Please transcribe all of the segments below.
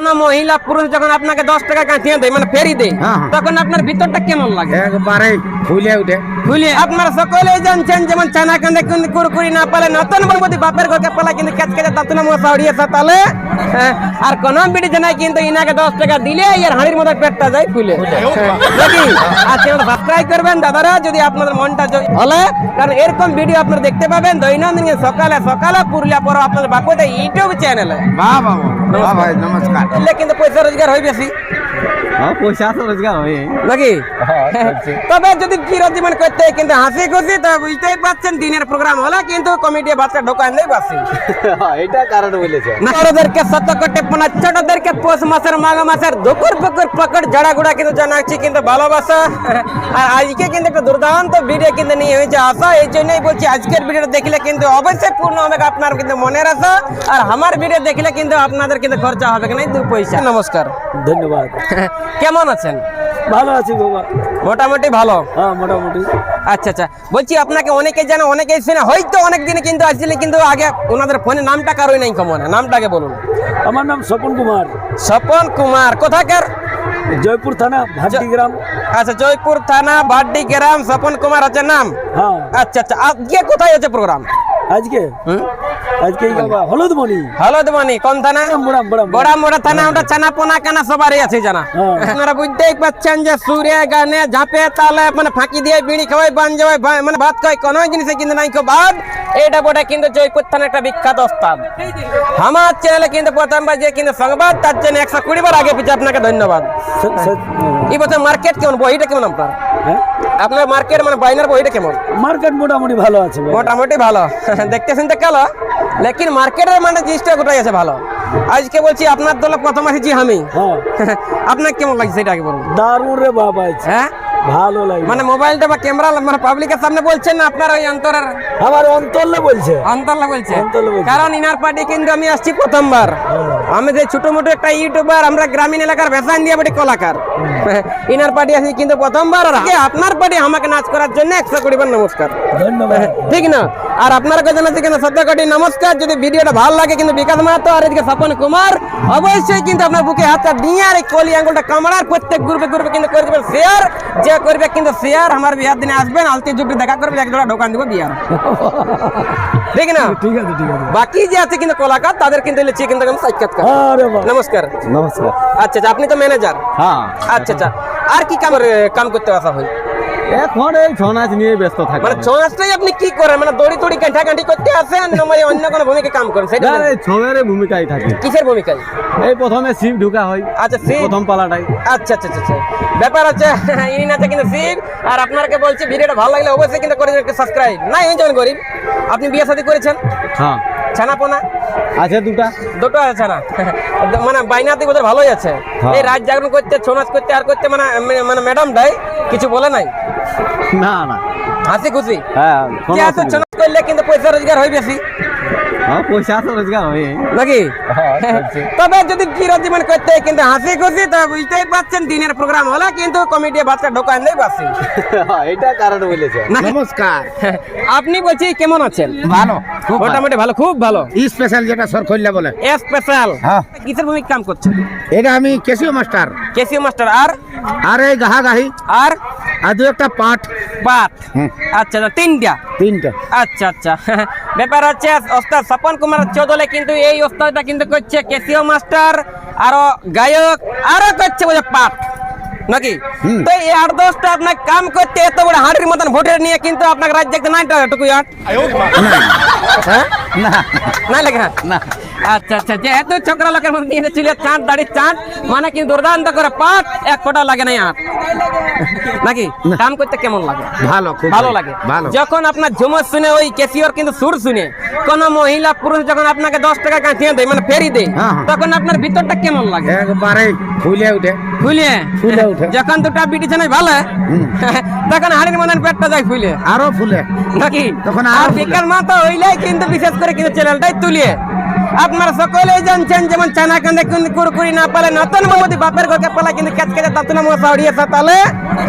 কোনো মহিলা পুরুষ যখন আপনাকে দশ টাকা কাঁচিয়ে দেয় মানে ফেরি দেয় হ্যাঁ, হ্যাঁ। তখন আপনার ভিতরটা কেমন লাগে? একবারে ফুলে উঠে। বুঝলি আপনারা সকলেই জানছেন যেমন চানা কান্দে কিন্তু কুরকুরি না পালে নতুন বাপের ঘরকে পালা কিন্তু কেচ কেচে তাতুনা মশা উড়িয়েছে তাহলে হ্যাঁ, আর কোন বিড়ি জানাই কিন্তু ইনাকে দশ টাকা দিলে এর হাঁড়ির মধ্যে পেটটা যায় ফুলে। নাকি আর চ্যানেল সাবস্ক্রাইব করবেন দাদারা যদি আপনাদের মনটা হলে কারণ এরকম ভিডিও আপনারা দেখতে পাবেন। দৈনন্দিন সকালে সকালে পুরুলিয়া পর আপনাদের বাপুতে ইউটিউব চ্যানেলে। বাহ বাবু বাহ ভাই নমস্কার। কিন্তু পয়সা রোজগার হয় বেশি হ্যাঁ পয়সা তো রোজগার হয় নাকি তবে যদি চির জীবন করতে কিন্তু হাসি খুশি তো বুঝতেই পারছেন দিনের প্রোগ্রাম হলে কিন্তু কমিটি বাচ্চা ঢোকান দেয় বাসি এটা কারণ বলেছে। নারদেরকে সত কোটে পোনা ছোটদেরকে পৌষ মাসের মাঘ মাসের দুপুর পুকুর পকড় ঝাড়াগুড়া কিন্তু জানাচ্ছি কিন্তু ভালোবাসা। আর আজকে কিন্তু একটা দুর্দান্ত ভিডিও কিন্তু নিয়ে হয়েছে আশা এই জন্যই বলছি আজকের ভিডিওটা দেখলে কিন্তু অবশ্যই পূর্ণ হবে আপনার কিন্তু মনের আশা। আর আমার ভিডিও দেখলে কিন্তু আপনাদের কিন্তু খরচা হবে কি নাই দু পয়সা। নমস্কার। ধন্যবাদ। কেমন আছেন? ভালো আছি বাবা। মোটামুটি ভালো? হ্যাঁ মোটামুটি। আচ্ছা আচ্ছা। বলছি আপনাকে অনেকে জানে অনেকেই শুনে হয়তো অনেক দিনে কিন্তু আসলে কিন্তু আগে ওনাদের ফোনে নামটা কারোই নাই কমন। নামটাকে বলুন। আমার নাম স্বপন কুমার। স্বপন কুমার কোথাকার? জয়পুর থানা ভাটি গ্রাম। আচ্ছা জয়পুর থানা বাড্ডি গ্রাম স্বপন কুমার আছে নাম? হ্যাঁ। আচ্ছা আচ্ছা। আজকে কোথায় আছে প্রোগ্রাম আজকে? হুম? আজকে এই বাবা হলুদমণি। হলদমণি কোন থানা? বড়াম বড়াম বড়া মোড়া থানা ওটা ছানা পোনা কানা সবারই আছে জানা। হ্যাঁ। আপনারা বুঝতেই পাচ্ছেন যে সুরে গানে ঝাঁপে তালে মানে ফাঁকি দিয়ে বিড়ি খাওয়াই বান যাওয়াই মানে ভাত খাওয়াই কোনো জিনিসে কিন্তু নাই কো বাদ। এটা বটে কিন্তু জয়পুর থানা একটা বিখ্যাত স্থান আমার চ্যানেলে কিন্তু প্রথমবার যে কিন্তু সংবাদ তার জন্য একশো কুড়ি বার আগে পিছিয়ে আপনাকে ধন্যবাদ। স- এই বছর মার্কেট কেমন? বইটা কেমন আপনার? হ্যাঁ? আপনার মার্কেট মানে বাইনার বইটা কেমন? মার্কেট মোটামুটি ভালো আছে। মোটামুটি ভালো। দেখতে শুনতে কালো? লেকিন মার্কেটের মানে জিনিসটা গোটাই আছে ভালো। আজকে বলছি আপনার দলে প্রথম আসেছি আমি হ্যাঁ। আপনার কেমন লাগছে সেটা আগে বলুন। দারুণ রে বাবা। হ্যাঁ? ভালো লাগে মানে মোবাইলটা বা ক্যামেরা মানে পাবলিকের সামনে বলছেন না আপনার ওই অন্তরের? আমার অন্তরলে বলছে। অন্তরলে বলছে। অন্তরলা বলছে। কারণ ইনার পার্টি কিন্তু আমি আসছি প্রথমবার। আমি যে ছোট মোটো একটা ইউটিউবার আমরা গ্রামীণ এলাকার ভেসান দিয়ে বাড়ি কলাকার। ইনার পার্টি আসি কিন্তু প্রথমবার। আপনার পার্টি আমাকে নাচ করার জন্য একশো কোটি বার নমস্কার। ধন্যবাদ। ঠিক না? আর আপনার কাছে জানাচ্ছি কিন্তু সত্য কোটি নমস্কার যদি ভিডিওটা ভালো লাগে কিন্তু বিকাশ মাহাতো আর এদিকে স্বপন কুমার অবশ্যই কিন্তু আপনার বুকে হাতটা দিয়ে আর এই কলি আঙ্গুলটা কামড়ার প্রত্যেক গ্রুপে গ্রুপে কিন্তু করে দেবেন শেয়ার যে করবে কিন্তু শেয়ার আমার বিয়ার দিনে আসবেন আলতি যুগটি দেখা করবে এক জোড়া দোকান দিব বিয়ার। ঠিক না? ঠিক আছে ঠিক আছে। বাকি যে আছে কিন্তু কলাকার তাদের কিন্তু লিখছি কিন্তু আমি সাক্ষাৎকার নমস্কার। নমস্কার। আচ্ছা আচ্ছা আপনি তো ম্যানেজার হ্যাঁ। আচ্ছা আচ্ছা। আর কি কাম কাম করতে আসা হয়? এখন এই ছৌ নাচ নিয়ে ব্যস্ত থাকি মানে ছমাসটাই আপনি কি করেন? মানে দড়ি দড়ি কাঁঠা কাঁঠি করতে আসেন না মানে অন্য কোনো ভূমিকা কাম করেন? সেটা। ছৌয়ের ভূমিকায় থাকি। কিসের ভূমিকায়? এই প্রথমে শিব ঢুকা হয়। আচ্ছা শিব। প্রথম পালাটাই। আচ্ছা আচ্ছা আচ্ছা আচ্ছা। ব্যাপার হচ্ছে ইনি নাচে কিন্তু শিব। আর আপনাকে বলছি ভিডিওটা ভালো লাগলে অবশ্যই কিন্তু করে সাবস্ক্রাইব না এই যেমন গরিব আপনি বিয়ে শাদী করেছেন? হ্যাঁ। ছানাপোনা? আছে দুটো। দুটো আছে ছানা। মানে বাইনাতে ওদের ভালোই আছে। হ্যাঁ। এই রাত জাগরণ করতে ছৌ নাচ করতে আর করতে মানে মানে ম্যাডামটাই কিছু বলে নাই। না না। হাসি খুশি। হ্যাঁ কোনো ছৌ নাচ করলে কিন্তু পয়সা রোজগার হয় বেশি। হ্যাঁ হয় নাকি? হ্যাঁ, তবে যদি চির জীবন করতে কিন্তু হাসি খুশি তো বুঝতেই পারছেন দিনের প্রোগ্রাম হলে কিন্তু কমিটি বাচ্চা ঢোকান দেয় বাসি এটা কারণ বলেছে নমস্কার। আপনি বলছি কেমন আছেন? ভালো খুব মোটামুটি ভালো খুব ভালো। স্পেশাল যেটা সর সরখল্লা বলে। স্পেশাল হ্যাঁ। কিসের ভূমিকা কাম করছেন? এটা আমি কেসিও মাস্টার কেসিও মাস্টার আর? আর এই গাহা গাহি আর? আর দু একটা পাঠ বাত হুম। আচ্ছা তিনটা? তিনটা। আচ্ছা আচ্ছা। ব্যাপার হচ্ছে ওস্তাদ স্বপন কুমার চৌধুরী কিন্তু এই ওস্তাদটা কিন্তু করছে কেসিও মাস্টার আরও গায়ক আরও করছে বলে পাঠ নাকি। তো এই আট দশটা আপনার কাম করতে এত বড় হাঁড়ির মতন ভোটের নিয়ে কিন্তু আপনাকে রাজ্যে নাইটা টুকু আট হ্যাঁ? না। নাই লাগে হ্যাঁ? না। আচ্ছা আচ্ছা যেহেতু ছোকরা লোকের মধ্যে চাঁদ দাড়ি চাঁদ মানে কিন্তু দুর্দান্ত করে পাট এক ফোঁটা লাগে না আট নাকি? কাম করতে কেমন লাগে? ভালো খুব ভালো লাগে। যখন আপনার ঝুমুর শুনে ওই কেসিওর কিন্তু সুর শুনে কোন মহিলা পুরুষ যখন আপনাকে দশ টাকা কাঁচিয়ে দেয় মানে ফেরি দেয় হ্যাঁ, হ্যাঁ। তখন আপনার ভিতরটা কেমন লাগে? একবারে ফুলে উঠে। ফুলে? ফুলে ওঠে। যখন দুটা বিটি ছানাই ভালো তখন হাড়ির মতন পেটটা যায় ফুলে। আরও ফুলে। নাকি? তখন আর আরও। বিকাল মাথা হইলে কিন্তু বিশেষ করে কিন্তু চ্যানেলটাই তুলিয়ে। আপনারা সকলেই জানছেন যেমন চানা কান্দে কুরকুরি না পালে নতুন বৌদি বাপের ঘরকে পালা কিন্তু ক্যাচ কেটে তাতুনা মশা উড়িয়েছে তাহলে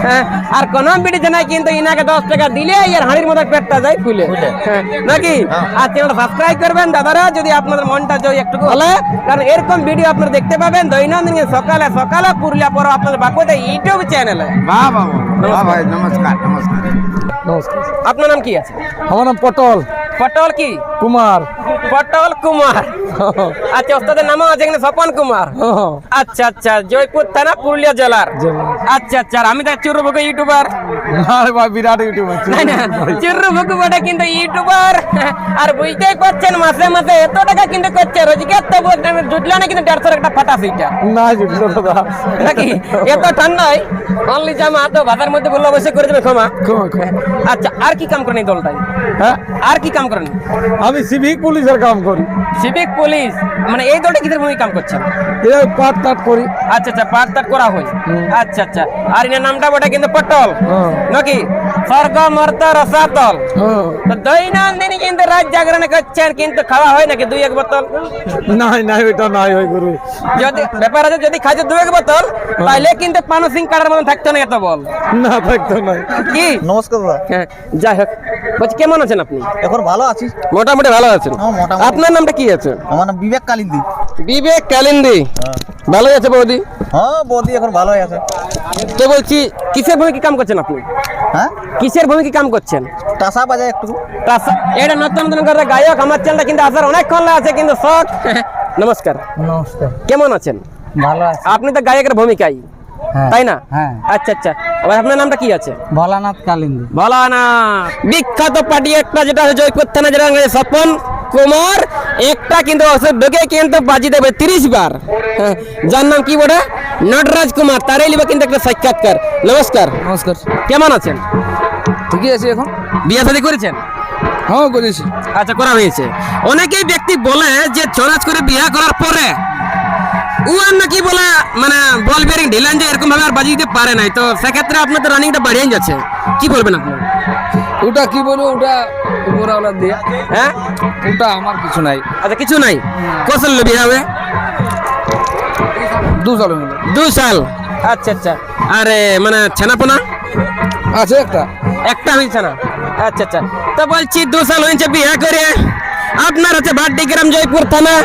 হ্যাঁ, আর কোন বিড়ি জানাই কিন্তু ইনাকে দশ টাকা দিলে আর হাঁড়ির মতো পেটটা যায় ফুলে। হ্যাঁ, নাকি? আর চ্যানেল সাবস্ক্রাইব করবেন দাদারা যদি আপনাদের মনটা যদি একটু হলে কারণ এরকম ভিডিও আপনারা দেখতে পাবেন দৈনন্দিন সকালে সকালে পুরুলিয়া পর আপনাদের বাকুতে ইউটিউব চ্যানেলে বাহ বাবা বাহ ভাই নমস্কার নমস্কার। নমস্কার। আপনার নাম কি আছে? আমার নাম পটল। পটল কি? কুমার। পটল কুমার। আচ্ছা ওস্তাদের নামও আছে কিন্তু স্বপন কুমার। আচ্ছা আচ্ছা জয়পুর থানা পুরুলিয়া জেলার। আচ্ছা আচ্ছা আমি তো চুরবুক ইউটিউবার। ভাই বিরাট ইউটিউবার চুরবুক বটে কিন্তু ইউটিউবার। আর বুঝতেই পারছেন মাসে মাসে এত টাকা কিন্তু করছে। রোজগার তো জুটলো না কিন্তু দেড়শো একটা ফাটা সেইটা না জুটলো নাকি? এত ঠান্ডায় অনলি জামা তো মধ্যে বলল অবশ্যই করে দেবে ক্ষমা। আচ্ছা আর কি কাম করেন এই দলটাই হ্যাঁ? আর কি কাম করেন? আমি সিভিক পুলিশের কাম করি। সিভিক পুলিশ মানে এই দলটা কিসের ভূমিকা কাম করছেন এই পাট টাট করি। আচ্ছা আচ্ছা পাট তাট করা হয়। আচ্ছা আচ্ছা। আর এর নামটা বটে কিন্তু পটল। হ্যাঁ। নাকি? স্বর্গ মর্ত রসাতল। হ্যাঁ তো দৈনন্দিন কিন্তু রাত জাগরণ করছেন কিন্তু খাওয়া হয় নাকি দুই এক বোতল? নাই নাই ওইটা নাই ওই গুরু। যদি ব্যাপার আছে যদি খাইছে দুই এক বোতল তাহলে কিন্তু পানসিং কাটার মতন থাকতো না এত বল। না থাকতো নাই কি? নমস্কার হ্যাঁ, যাই হোক। বলছি কেমন আছেন আপনি? এখন ভালো আছিস মোটামুটি ভালো আছেন? হ্যাঁ, আপনার নামটা কি আছে? আমার নাম বিবেক কালিন্দি। বিবেক ক্যালেন্ডি ভালো আছে বৌদি? হ্যাঁ বৌদি এখন ভালোই আছে। তো বলছি কিসের ভূমিকা কাম করছেন আপনি? হ্যাঁ? কিসের ভূমিকা কাম করছেন? টাসা বাজায় একটু। তাছা- এটা নতুন নতুন করে গায়ক আমার চ্যানেলটা কিন্তু আসার অনেকক্ষণ আছে কিন্তু শখ। নমস্কার। নমস্কার। কেমন আছেন? ভালো আছে। আপনি তো গায়কের ভূমিকাই হ্যাঁ। তাই না? হ্যাঁ। আচ্ছা আচ্ছা। আবার আপনার নামটা কি আছে? ভোলানাথ কালিন্দি। বলা না বিখ্যাত পার্টি একটা যেটা জয়পুর থানা যেটা স্বপন কুমার। একটা কিন্তু আছে ঢুকে কিন্তু বাজি দেবে তিরিশ বার। যার নাম কি বলে নটরাজ কুমার তারই লিবে কিন্তু একটা সাক্ষাৎকার। নমস্কার। নমস্কার। কেমন আছেন? ঠিকই আছি এখন? বিয়ে শাদী করেছেন? হ্যাঁ করেছি। আচ্ছা করা হয়েছে। অনেকেই ব্যক্তি বলে যে ছড়াছ করে বিয়ে করার পরে ও আর নাকি বলে মানে বল বেরিং ঢিলান যে এরকম ভাবে আর বাজি দিতে পারে নাই। তো সেক্ষেত্রে আপনার তো রানিংটা বাড়িয়ে যাচ্ছে। কি বলবেন আপনি? ওটা কি বলব ওটা উপরওয়ালা দিয়ে। হ্যাঁ? ওটা আমার কিছু নাই। আচ্ছা কিছু নাই। কৌশল বিয়ে হবে? দু সাল দু সাল? আচ্ছা আচ্ছা। আরে মানে ছানাপোনা? আছে একটা? একটা হয়েছে না? আচ্ছা আচ্ছা। তো বলছি দু সাল হয়েছে বিয়ে করে। আপনার হচ্ছে বাড্ডি গ্রাম জয়পুর থানা।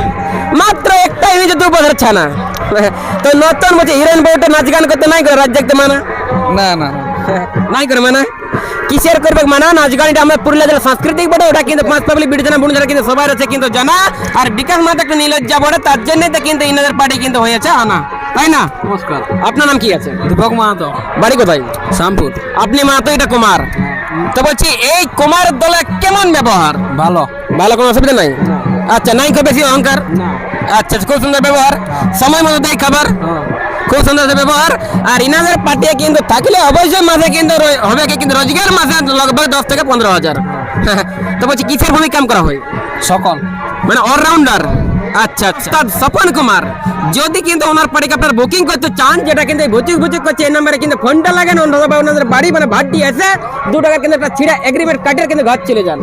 মাত্র একটাই হয়েছে দু বছর ছানা। তো নতুন বলছে হিরোইন বউটা নাচ গান করতে নাই করে দেখতে মানা? না না। নাই করে মানা? কিসের করবে মানা? নাচ গান এটা আমরা পুরুলিয়া জেলা সাংস্কৃতিক বটে ওটা কিন্তু পাঁচ পাবলিক বিড়ি জানা বুড়ি কিন্তু সবাই আছে কিন্তু জানা। আর বিকাশ মাতা একটা নীলজ্জা বটে তার জন্যই তো কিন্তু ইনাদের পার্টি কিন্তু হয়েছে আনা। তাই না? নমস্কার। আপনার নাম কি আছে? দীপক মাহাতো। বাড়ি কোথায়? শ্যামপুর। আপনি মাহাতো এটা কুমার। তো বলছি এই কুমার দলে কেমন ব্যবহার? ভালো। ভালো কোনো অসুবিধা নাই? আচ্ছা নাই খুব বেশি অহংকার? আচ্ছা খুব সুন্দর ব্যবহার। সময় মতো দেয় খাবার? খুব সুন্দর ব্যবহার। আর ইনাদের পার্টি কিন্তু থাকলে অবশ্যই মাসে কিন্তু হবে কিন্তু রোজগার মাসে লগভগ দশ থেকে পনেরো হাজার। তো বলছি কিসের ভূমিকা কাম করা হয়? সকল। মানে অলরাউন্ডার আচ্ছা আচ্ছা। স্বপন কুমার। যদি কিন্তু ওনার পাড়িকে আপনার বুকিং করতে চান যেটা কিন্তু ভুচুক ভুচুক করছে এই নাম্বারে কিন্তু ফোনটা লাগেন ওনাদের বাড়ি মানে ভাড়টি এসে দু টাকার কিন্তু একটা ছিঁড়া এগ্রিমেন্ট কাটিয়ে কিন্তু ঘর চলে যান।